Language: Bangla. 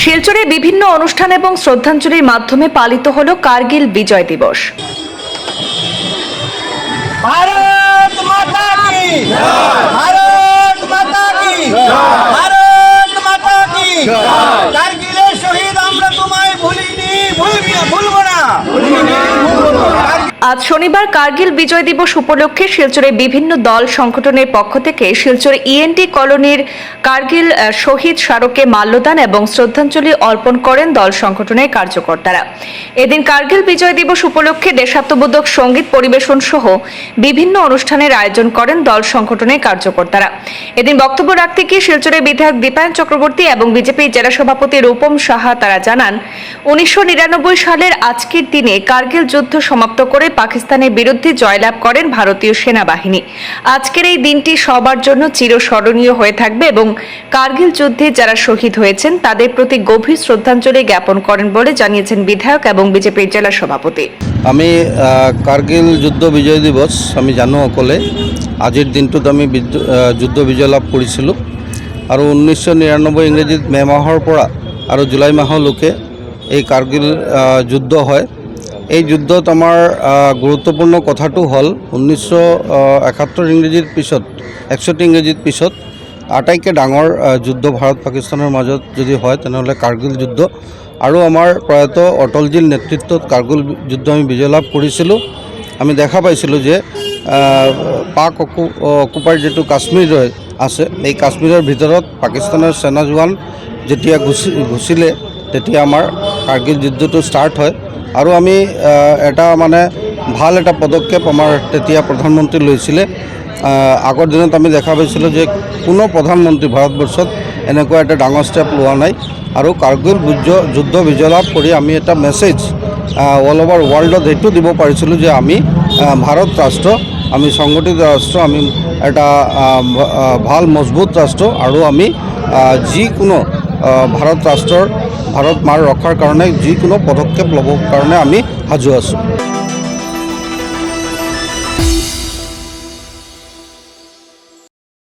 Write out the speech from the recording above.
শিলচরে বিভিন্ন অনুষ্ঠান এবং শ্রদ্ধাঞ্জলির মাধ্যমে পালিত হল কার্গিল বিজয় দিবস। ভারত! আজ শনিবার কার্গিল বিজয় দিবস উপলক্ষে শিলচরে বিভিন্ন দল সংগঠনের পক্ষ থেকে শিলচর ইএনটি কলোনির কার্গিল শহীদ স্মারকে মাল্যদান এবং শ্রদ্ধাঞ্জলি অর্পণ করেন দল সংগঠনের কার্যকর্তারা। এদিন কার্গিল বিজয় দিবস উপলক্ষে দেশাত্মবোধক সংগীত পরিবেশন সহ বিভিন্ন অনুষ্ঠানের আয়োজন করেন দল সংগঠনের কার্যকর্তারা। এদিন বক্তব্য রাখতে গিয়ে শিলচরের বিধায়ক দীপায়ন চক্রবর্তী এবং বিজেপি জেলা সভাপতি রূপম সাহা তারা জানান, উনিশশো নিরানব্বই সালের আজকের দিনে কার্গিল যুদ্ধ সমাপ্ত করে পাকিস্তানের বিরুদ্ধে জয়লাভ করেন ভারতীয় সেনাবাহিনী। আজকের এই দিনটি সবার জন্য চিরস্মরণীয় হয়ে থাকবে এবং কার্গিল যুদ্ধে যারা শহীদ হয়েছেন তাদের প্রতি গভীর শ্রদ্ধাঞ্জলি জ্ঞাপন করেন বলে জানিয়েছেন বিধায়ক এবং বিজেপির জেলা সভাপতি। আমি কার্গিল যুদ্ধ বিজয় দিবস আমি জানো অকলে আজিৰ দিনটোত আমি যুদ্ধ বিজয় লাভ কৰিছিলোঁ। আৰু ঊনৈছশ নিৰান্নব্বৈ ইংৰাজীত মে' মাহৰ পৰা জুলাই মাহলৈকে এই কাৰ্গিল আহ, যুদ্ধ হয়। এই যুদ্ধত আমাৰ গুৰুত্বপূৰ্ণ কথাটো হ'ল ঊনৈছশ একাত্তৰ ইংৰাজীৰ পিছত, একষষ্ঠি ইংৰাজীৰ পিছত আটাইতকৈ ডাঙৰ যুদ্ধ ভাৰত পাকিস্তানৰ মাজত যদি হয় তেনেহ'লে কাৰ্গিল যুদ্ধ। আৰু আমাৰ প্ৰয়াত অটলজীৰ নেতৃত্বত কাৰ্গিল যুদ্ধ আমি বিজয় লাভ কৰিছিলোঁ। আমি দেখা পাইছিলোঁ যে পাক অকু অকুপাইড যিটো কাশ্মীৰ আছে, এই কাশ্মীৰৰ ভিতৰত পাকিস্তানৰ সেনা যেতিয়া গুচি গুচিলে তেতিয়া আমাৰ কাৰ্গিল যুদ্ধটো ষ্টাৰ্ট হয়। আৰু আমি এটা মানে ভালো এটা পদক্ষেপ আমাৰ তেতিয়া প্ৰধানমন্ত্ৰী লৈছিলে। আগৰ দিনত আমি দেখা পাইছিলোঁ যে কোনো প্ৰধানমন্ত্ৰী ভাৰতবৰ্ষত এনেকুৱা এটা ডাঙৰ ষ্টেপ লোৱা নাই আৰু কাৰ্গিল যুদ্ধ যুদ্ধ বিজয় লাভ কৰি আমি এটা মেছেজ অল অভাৰ ৱৰ্ল্ডত এইটো দিব পাৰিছিলোঁ যে আমি ভাৰত ৰাষ্ট্ৰ, আমি সংগঠিত ৰাষ্ট্ৰ, আমি এটা ভালো মজবুত ৰাষ্ট্ৰ আৰু আমি যিকোনো ভাৰত ৰাষ্ট্ৰৰ ভাৰত মাৰ ৰক্ষাৰ কাৰণে যিকোনো পদক্ষেপ ল'বৰ কাৰণে আমি সাজু আছোঁ।